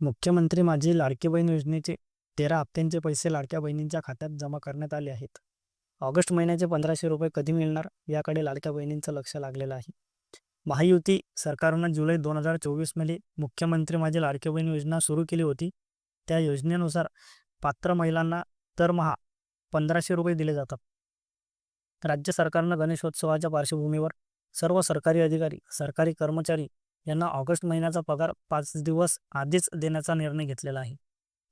मुख्यमंत्री माझी लाडकी बहीण योजनेचे तेरा हप्त्यांचे पैसे लाडक्या बहिणींच्या खात्यात जमा करण्यात आले आहेत. ऑगस्ट महिन्याचे पंधराशे रुपये कधी मिळणार याकडे लाडक्या बहिणींचं लक्ष लागलेलं आहे. महायुती सरकारनं जुलै दोन हजार चोवीसमध्ये मुख्यमंत्री माझी लाडकी बहीण योजना सुरू केली होती. त्या योजनेनुसार पात्र महिलांना दरमहा पंधराशे रुपये दिले जातात. राज्य सरकारनं गणेशोत्सवाच्या पार्श्वभूमीवर सर्व सरकारी अधिकारी सरकारी कर्मचारी यांना ऑगस्ट महिन्याचा पगार पाच दिवस आधीच देण्याचा निर्णय घेतलेला आहे.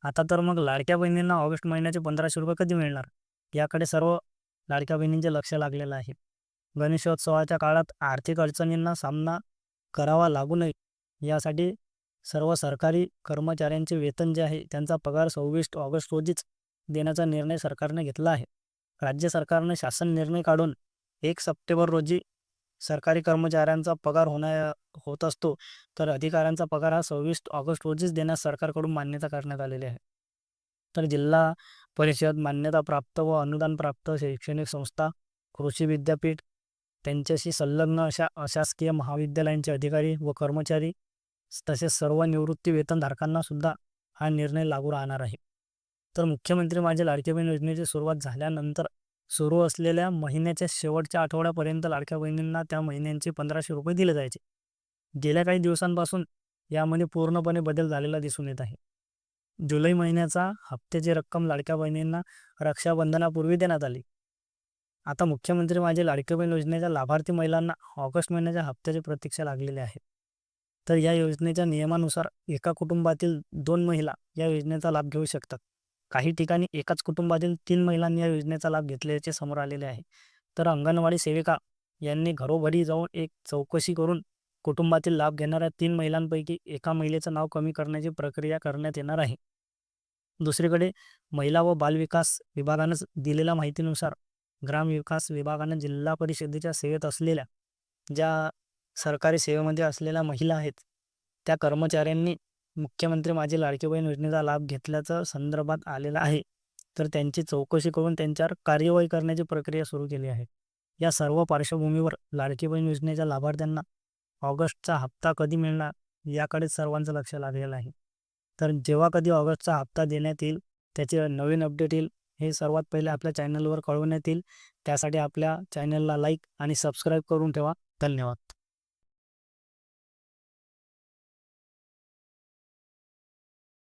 आता तर मग लाडक्या बहिणींना ऑगस्ट महिन्याचे पंधराशे रुपये कधी मिळणार? याकडे सर्व लाडक्या बहिणींचे लक्ष लागलेलं आहे. गणेशोत्सवाच्या काळात आर्थिक अडचणींना सामना करावा लागू नये यासाठी सर्व सरकारी कर्मचाऱ्यांचे वेतन जे आहे त्यांचा पगार सव्वीस ऑगस्ट रोजीच देण्याचा निर्णय सरकारने घेतला आहे. राज्य सरकारने शासन निर्णय काढून एक सप्टेंबर रोजी सरकारी कर्मचाऱ्यांचा पगार होण्या होत असतो तर अधिकाऱ्यांचा पगार हा सव्वीस ऑगस्ट रोजीच देण्यास सरकारकडून मान्यता करण्यात आलेली आहे. तर जिल्हा परिषद मान्यताप्राप्त व अनुदान प्राप्त शैक्षणिक संस्था कृषी विद्यापीठ त्यांच्याशी संलग्न अशा अशासकीय महाविद्यालयांचे अधिकारी व कर्मचारी तसेच सर्व निवृत्ती वेतनधारकांना सुद्धा हा निर्णय लागू राहणार आहे. तर मुख्यमंत्री माझे लाडकी बहीण योजनेची सुरुवात झाल्यानंतर सुरू असलेल्या महिन्याच्या शेवटच्या आठवड्यापर्यंत लाडक्या बहिणींना त्या महिन्यांचे पंधराशे रुपये दिले जायचे. गेल्या काही दिवसांपासून यामध्ये पूर्णपणे बदल झालेला दिसून येत आहे. जुलै महिन्याचा हप्त्याची रक्कम लाडक्या बहिणींना रक्षाबंधनापूर्वी देण्यात आली. आता मुख्यमंत्री माझे लाडकी बहीण योजनेच्या लाभार्थी महिलांना ऑगस्ट महिन्याच्या हप्त्याची प्रतीक्षा लागलेली आहे. तर या योजनेच्या नियमानुसार एका कुटुंबातील दोन महिला या योजनेचा लाभ घेऊ शकतात. काही ठिकाणी एकाच कुटुंबातील तीन महिलांनी या योजनेचा लाभ घेतल्याचे समोर आलेले आहे. तर अंगणवाडी सेविका यांनी घरोघरी जाऊन एक चौकशी करून कुटुंबातील लाभ घेणाऱ्या तीन महिलांपैकी एका महिलेचं नाव कमी करण्याची प्रक्रिया करण्यात येणार आहे. दुसरीकडे महिला व बालविकास विभागानं दिलेल्या माहितीनुसार ग्रामविकास विभागानं जिल्हा परिषदेच्या सेवेत असलेल्या ज्या सरकारी सेवेमध्ये असलेल्या महिला आहेत त्या कर्मचाऱ्यांनी मुख्यमंत्री माझी लाडके बहीण योजनेचा लाभ घेतल्याचं संदर्भात आलेला आहे. तर त्यांची चौकशी करून त्यांच्यावर कार्यवाही करण्याची प्रक्रिया सुरू केली आहे. या सर्व पार्श्वभूमीवर लाडकी बहीण योजनेच्या लाभार्थ्यांना ऑगस्टचा हप्ता कधी मिळणार याकडे सर्वांचं लक्ष लागलेलं आहे. तर जेव्हा कधी ऑगस्टचा हप्ता देण्यात येईल त्याचे नवीन अपडेट येईल हे सर्वात पहिले आपल्या चॅनलवर कळवण्यात येईल. त्यासाठी आपल्या चॅनलला लाईक आणि सबस्क्राईब करून ठेवा. धन्यवाद.